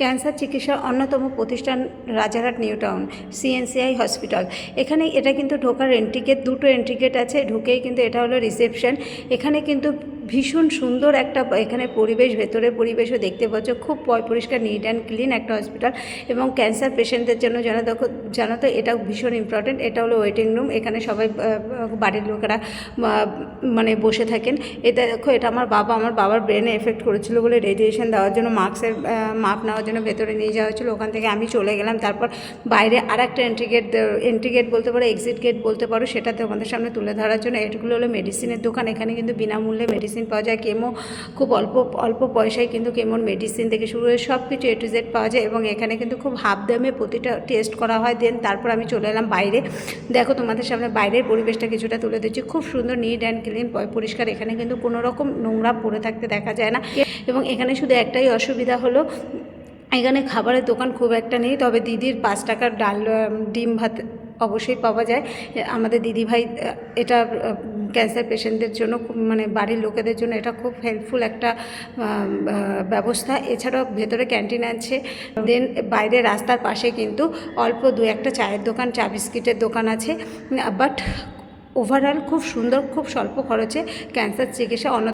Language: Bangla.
ক্যান্সার চিকিৎসার অন্যতম প্রতিষ্ঠান Rajarhat new town, CNCI hospital. এখানে এটা কিন্তু ঢোকার এন্ট্রি গেট দুটো এন্ট্রি গেট আছে, ঢুকেই কিন্তু এটা হলো রিসেপশন এখানে কিন্তু ভীষণ সুন্দর একটা এখানে পরিবেশ, ভেতরের পরিবেশও দেখতে পাচ্ছ। খুব পরিষ্কার নিট অ্যান্ড ক্লিন একটা হসপিটাল এবং ক্যান্সার পেশেন্টদের জন্য জানো দেখো, জানো তো এটা ভীষণ ইম্পর্টেন্ট এটা হলো ওয়েটিং রুম এখানে সবাই বাড়ির লোকেরা মানে বসে থাকেন। এটা দেখো, এটা আমার বাবা, আমার বাবার ব্রেনে এফেক্ট করেছিল বলে রেডিয়েশন দেওয়ার জন্য মাস্কের মাপ নেওয়ার জন্য ভেতরে নিয়ে যাওয়া হয়েছিল। ওখান থেকে আমি চলে গেলাম। তারপর বাইরে আর একটা এন্ট্রি গেট এন্ট্রি গেট বলতে পারো এক্সিট গেট বলতে পারো সেটা তোমাদের সামনে তুলে ধরার জন্য। এটুকুলো হলো মেডিসিনের দোকান। এখানে কিন্তু বিনামূল্যে মেডিসিন পাওয়া যায় কেমো খুব অল্প অল্প পয়সায় কিন্তু কেমোর মেডিসিন থেকে শুরু হয়ে সব কিছু এ টু জেড পাওয়া যায় এবং এখানে কিন্তু খুব হাফ দামে প্রতিটা টেস্ট করা হয়। দেন তারপর আমি চলে এলাম বাইরে। দেখো তোমাদের সামনে বাইরের পরিবেশটা কিছুটা তুলে দিচ্ছি খুব সুন্দর নিট অ্যান্ড ক্লিন পরিষ্কার। এখানে কিন্তু কোনো রকম নোংরা পড়ে থাকতে দেখা যায় না। এবং এখানে শুধু একটাই অসুবিধা হলো, এখানে খাবারের দোকান খুব একটা নেই, তবে দিদির পাঁচ টাকার ডাল ডিম ভাত অবশ্যই পাওয়া যায়। আমাদের দিদিভাই এটা ক্যান্সার পেশেন্টদের জন্য খুব মানে বাড়ির লোকেদের জন্য এটা খুব হেল্পফুল একটা ব্যবস্থা। এছাড়াও ভেতরে ক্যান্টিন আছে। দেন বাইরে রাস্তার পাশে কিন্তু অল্প দু একটা চায়ের দোকান, চা বিস্কিটের দোকান আছে। বাট ওভারঅল খুব সুন্দর, খুব স্বল্প খরচে ক্যান্সার চিকিৎসা অন্য